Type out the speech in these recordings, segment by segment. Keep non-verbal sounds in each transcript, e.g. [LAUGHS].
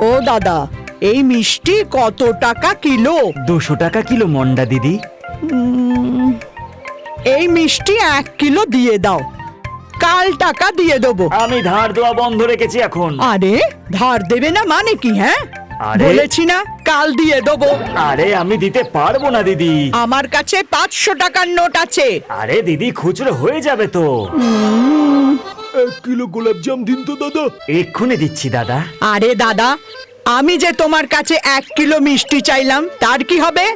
ও দাদা এই মিষ্টি কত টাকা কিলো? দুশো টাকা কিলো মন্ডা দিদি। এই মিষ্টি এক কিলো দিয়ে দাও। কাল টাকা দিয়ে দেবো। আমি ধার দেওয়া বন্ধ রেখেছি এখন। আরে ধার দেবে না মানে কি হ্যাঁ? আরে- বলেছি না কাল দিয়ে দেবো। আরে আমি দিতে পারব না দিদি। আমার কাছে পাঁচশো টাকার নোট আছে। আরে দিদি খুচরো হয়ে যাবে তো। এক কিলো গোলাপ জাম দিন তো দাদা। এক্ষুনি দিচ্ছি দাদা। আরে দাদা আমি যে তোমার কাছে এক কিলো মিষ্টি চাইলাম তার কি হবে?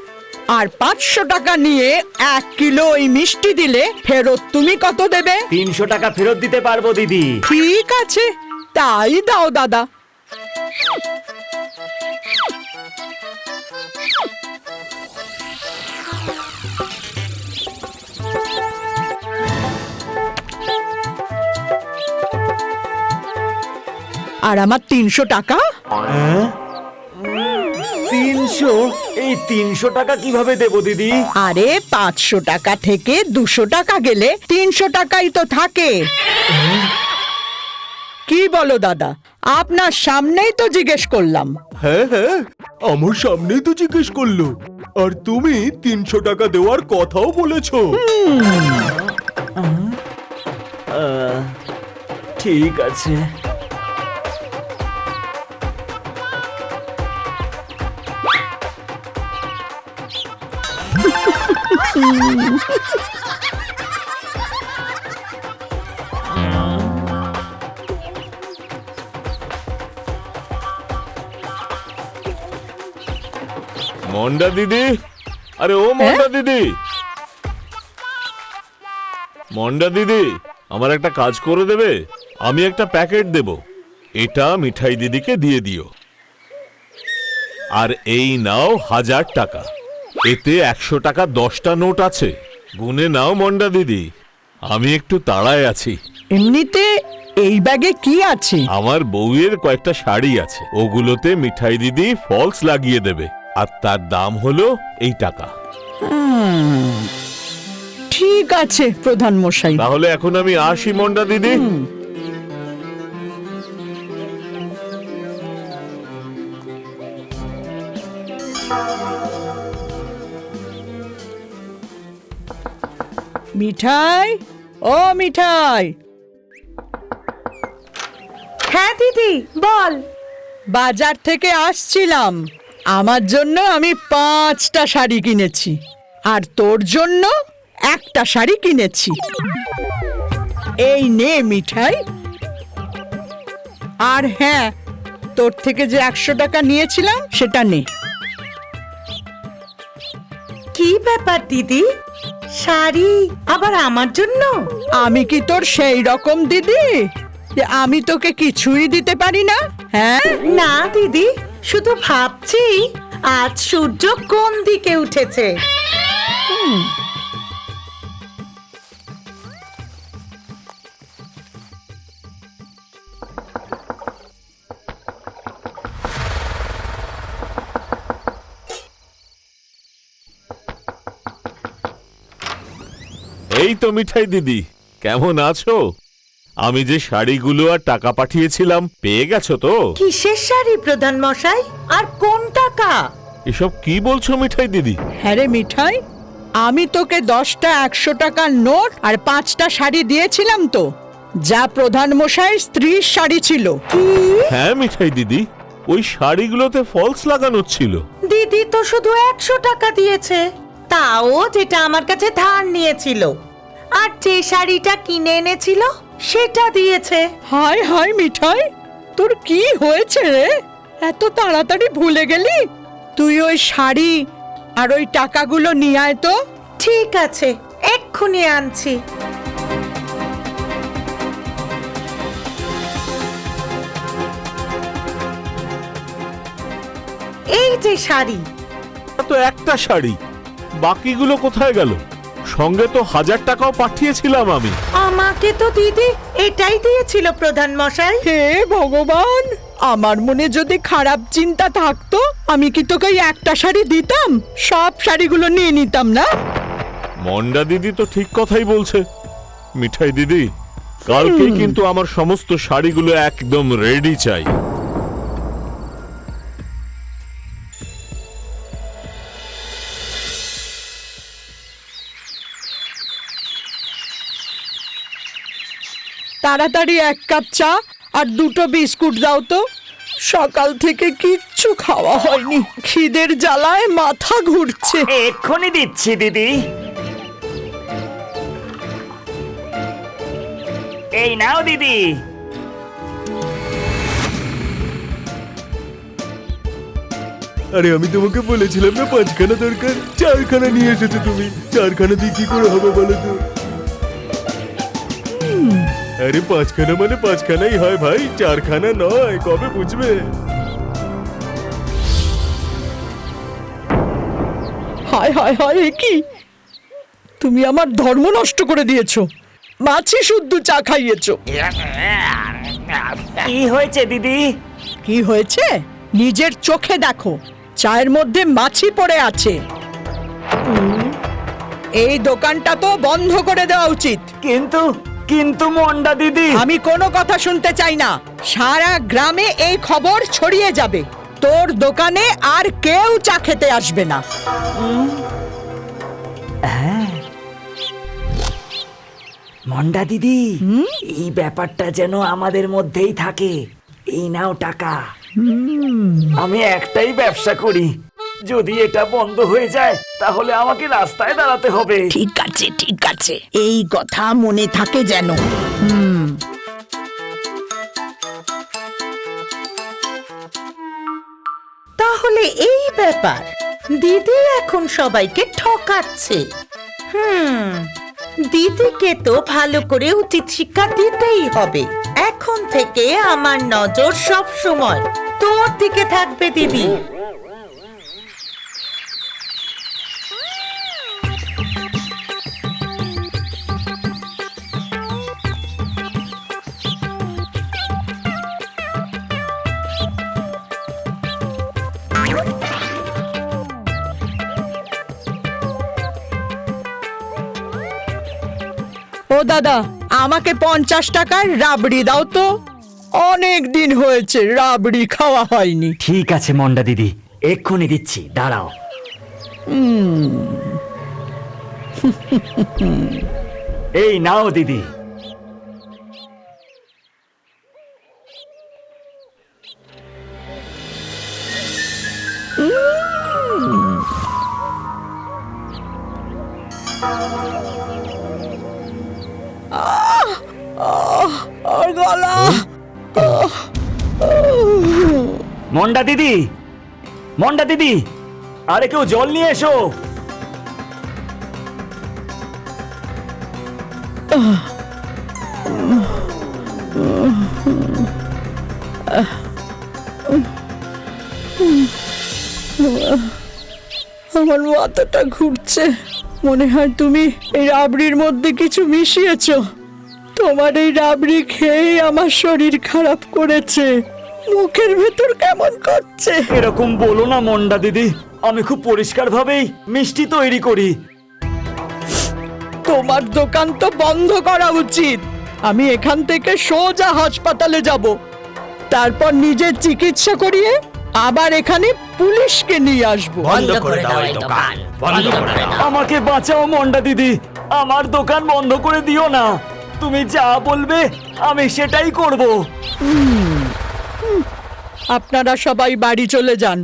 আর পাঁচশো টাকা নিয়ে এক কিলো ওই মিষ্টি দিলে ফেরত তুমি কত দেবে? তিনশো টাকা ফেরত দিতে পারব দিদি। ঠিক আছে তাই দাও দাদা। আর আমার তিনশো টাকা? তিনশো? এই তিনশো টাকা কীভাবে দেবো দিদি? আরে পাঁচশো টাকা থেকে দুশো টাকা গেলে তিনশো টাকাই তো থাকে। কি বলো দাদা? আপনার সামনেই তো জিজ্ঞেস করলাম। হ্যাঁ হ্যাঁ আমার সামনেই তো জিজ্ঞেস করল। আর তুমি তিনশো টাকা দেওয়ার কথাও বলেছ। ঠিক আছে। মন্ডা দিদি? আরে ও মন্ডা দিদি। মন্ডা দিদি আমার একটা কাজ করে দেবে? আমি একটা প্যাকেট দেব। এটা মিঠাই দিদিকে দিয়ে দিও। আর এই নাও হাজার টাকা। এতে একশো টাকা দশটা নোট আছে। গুনে নাও মন্ডা দিদি। আমি একটু তাড়ায় আছি। এমনিতে এই ব্যাগে কি আছে? আমার বউয়ের কয়েকটা শাড়ি আছে। ওগুলোতে মিঠাই দিদি ফলস লাগিয়ে দেবে। আর তার দাম হলো এই টাকা। ঠিক আছে প্রধান মশাই তাহলে এখন আমি আসি মন্ডা দিদি। মিঠাই? ও মিঠাই। হ্যাঁ দিদি বল। বাজার থেকে আসছিলাম। আমার জন্য আমি পাঁচটা শাড়ি কিনেছি। আর তোর জন্য একটা শাড়ি কিনেছি। এই নে মিঠাই। আর হ্যাঁ তোর থেকে যে একশো টাকা নিয়েছিলাম সেটা নে। কি ব্যাপার দিদি? শাড়ি? আবার আমার জন্য? আমি কি তোর সেই রকম দিদি? যে আমি তোকে কিছুই দিতে পারি না হ্যাঁ? না দিদি শুধু ভাবছি আজ সূর্য কোন দিকে উঠেছে? এই তো মিঠাই দিদি কেমন আছো? আমি যে শাড়িগুলো আর টাকা পাঠিয়েছিলাম পেয়ে গেছো তো? কিসের শাড়ি প্রধান মশাই? আর কোন টাকা এসব কি বলছো মিঠাই দিদি? হ্যাঁ রে মিঠাই আমি তোকে দশটা একশো টাকার নোট আর পাঁচটা শাড়ি দিয়েছিলাম তো যা প্রধান মশাই স্ত্রীর শাড়ি ছিল। হ্যাঁ মিঠাই দিদি ওই শাড়িগুলোতে ফলস লাগানো ছিল। দিদি তো শুধু একশো টাকা দিয়েছে তাও যেটা আমার কাছে ধার নিয়েছিল। আর যে শাড়িটা কিনে এনেছিল সেটা দিয়েছে। হায় হায় মিঠাই তোর কি হয়েছে রে? এত তাড়াতাড়ি ভুলে গেলি? তুই ওই শাড়ি আর ওই টাকাগুলো নিয়ে আয় তো। ঠিক আছে এক্ষুনি আনছি। এই যে শাড়ি। তো একটা শাড়ি বাকিগুলো কোথায় গেল? সঙ্গে তো হাজার টাকাও পাঠিয়েছিলাম আমি। আমাকে তো দিদি এটাই দিয়েছিল প্রধান মশাই। হে ভগবান আমার মনে যদি খারাপ চিন্তা থাকতো আমি কি তোকে ওই একটা শাড়ি দিতাম? সব শাড়িগুলো নিয়ে নিতাম না? মন্ডা দিদি তো ঠিক কথাই বলছে। মিঠাই দিদি কালকেই কিন্তু আমার সমস্ত শাড়িগুলো একদম রেডি চাই। তাড়াতাড়ি এক কাপ চা আর দুটো বিস্কুট দাও তো। সকাল থেকে কিচ্ছু খাওয়া হয়নি। খিদের জ্বালায় মাথা ঘুরছে। এক্ষুনি দিচ্ছি দিদি। এই নাও দিদি। আরে আমি তোমাকে বলেছিলাম না পাঁচখানা দরকার। চারখানা নিয়ে এসেছ তুমি। চারখানা দিয়ে কি করে হবে বলো তো? আরে পাঁচখানা মানে পাঁচখানাই হয় ভাই চারখানা নয় কবে বুঝবে? হায় হায় হায় এ কি? তুমি আমার ধর্ম নষ্ট করে দিয়েছ। মাছি শুদ্ধ চা খাইয়েছো। কি হয়েছে দিদি? কি হয়েছে? নিজের চোখে দেখো চায়ের মধ্যে মাছি পড়ে আছে। এই দোকানটা তো বন্ধ করে দেওয়া উচিত। কিন্তু কিন্তু মন্ডা দিদি। আমি কোনো কথা শুনতে চাই না। সারা গ্রামে এই খবর ছড়িয়ে যাবে। তোর দোকানে আর কেউ চা খেতে আসবে না। মন্ডা দিদি এই ব্যাপারটা যেন আমাদের মধ্যেই থাকে। এই নাও টাকা। আমি একটাই ব্যবসা করি। যদি এটা বন্ধ হয়ে যায় তাহলে আমাকে রাস্তায় দাঁড়াতে হবে। ঠিক আছে ঠিক আছে। এই কথা মনে থাকে যেন। তাহলে এই ব্যাপার। দিদি এখন সবাইকে ঠকাচ্ছে। হুম। দিদিকে তো ভালো করে উচিত শিক্ষা দিতেই হবে। এখন থেকে আমার নজর সব সময় তোর দিকে থাকবে দিদি। দাদা আমাকে পঞ্চাশ টাকার রাবড়ি দাও তো। অনেক দিন হয়েছে রাবড়ি খাওয়া হয়নি। ঠিক আছে মন্ডা দিদি এক্ষুনি দিচ্ছি দাঁড়াও। এই নাও দিদি মন্ডা দিদি মন্ডা দিদি, আরে কেউ জল নিয়ে এসো। আমার মাথাটা ঘুরছে। মনে হয় তুমি এই রাবড়ির মধ্যে কিছু মিশিয়েছো। তোমার এই রাবড়ি খেয়েই আমার শরীর খারাপ করেছে। মুখের ভেতর কেমন করছে এরকম বলো না মন্ডা দিদি আমি খুব পরিষ্কার ভাবেই মিষ্টি তৈরি করি। তোমার দোকান তো বন্ধ করা উচিত। আমি এখান থেকে সোজা হাসপাতালে যাব। তারপর নিজের চিকিৎসা করিয়ে আবার এখানে পুলিশকে নিয়ে আসব। বন্ধ করে দাও এই দোকান। বন্ধ করে দাও। আমাকে বাঁচাও মন্ডা দিদি আমার দোকান বন্ধ করে দিও না। তুমি যা বলবে আমি সেটাই করব। আপনারা সবাই বাড়ি চলে যান।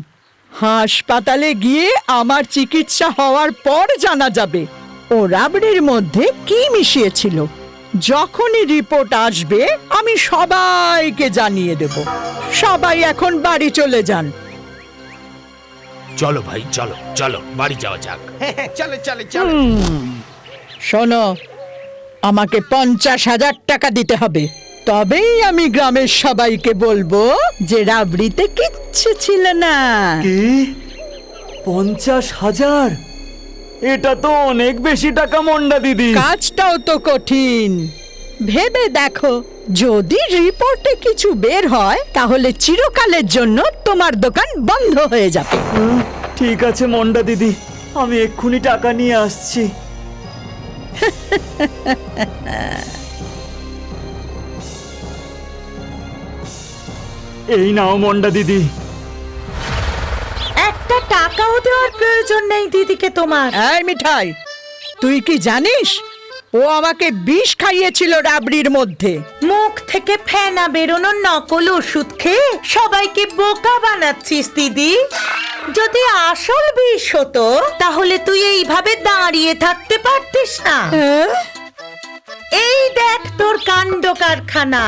হাসপাতালে গিয়ে আমার চিকিৎসা হওয়ার পর জানা যাবে ও রাবড়ির মধ্যে কি মিশিয়েছিল। যখনই রিপোর্ট আসবে আমি সবাইকে জানিয়ে দেব। সবাই এখন বাড়ি চলে যান। চলো ভাই চলো চলো বাড়ি যাওয়া যাক। চলে চলে চলো। শোনো আমাকে পঞ্চাশ হাজার টাকা দিতে হবে। তবেই আমি গ্রামের সবাইকে বলব যে রাবড়িতে কিচ্ছু ছিল না। কি? পঞ্চাশ হাজার? এটা তো অনেক বেশি টাকা মন্ডা দিদি। কাজটাও তো কঠিন। ভেবে দেখো যদি রিপোর্টে কিছু বের হয় তাহলে চিরকালের জন্য তোমার দোকান বন্ধ হয়ে যাবে। ঠিক আছে মন্ডা দিদি। আমি এক্ষুনি টাকা নিয়ে আসছি। [LAUGHS] এই নাও মন্ডা দিদি। একটা টাকাও দেওয়ার প্রয়োজন নেই দিদিকে তোমার। এই মিঠাই তুই কি জানিস? ও আমাকে বিষ খাইয়েছিল রাবড়ির মধ্যে। মুখ থেকে ফেনা বেরোনোর নকল ওষুধ খেয়ে সবাইকে বোকা বানাচ্ছিস দিদি। যদি আসল বিষ হতো তাহলে তুই এইভাবে দাঁড়িয়ে থাকতে পারতিস না। হ্যাঁ? এই দেখ তোর কাণ্ড কারখানা।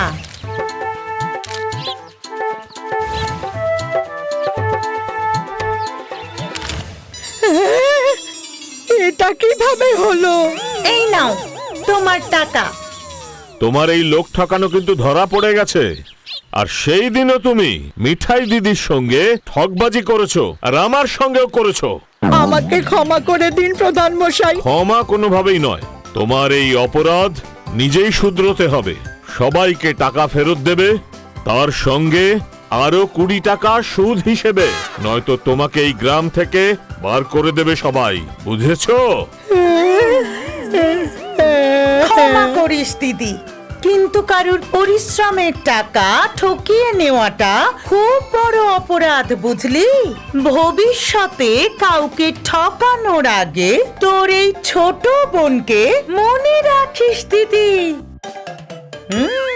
এটা কীভাবে হলো? এই নাও তোমার টাকা। তোমার এই লোক ঠকানো কিন্তু ধরা পড়ে গেছে। আর সেই দিনও তুমি মিঠাই দিদির সঙ্গে ঠকবাজি করেছ আর আমার সঙ্গেও করেছ। আমাকে ক্ষমা করে দিন প্রধান মশাই ক্ষমা কোনোভাবেই নয়। তোমার এই অপরাধ নিজেই শুধরোতে হবে। সবাইকে টাকা ফেরত দেবে তার সঙ্গে আরও কুড়ি টাকা সুদ হিসেবে। নয়তো তোমাকে এই গ্রাম থেকে বার করে দেবে সবাই। বুঝেছ? করিস, দিদি। কিন্তু কারুর পরিশ্রমের টাকা ঠকিয়ে নেওয়াটা খুব বড় অপরাধ, বুঝলি? ভবিষ্যতে কাউকে ঠকানোর আগে তোর এই ছোট বোনকে মনে রাখিস, দিদি। হুম?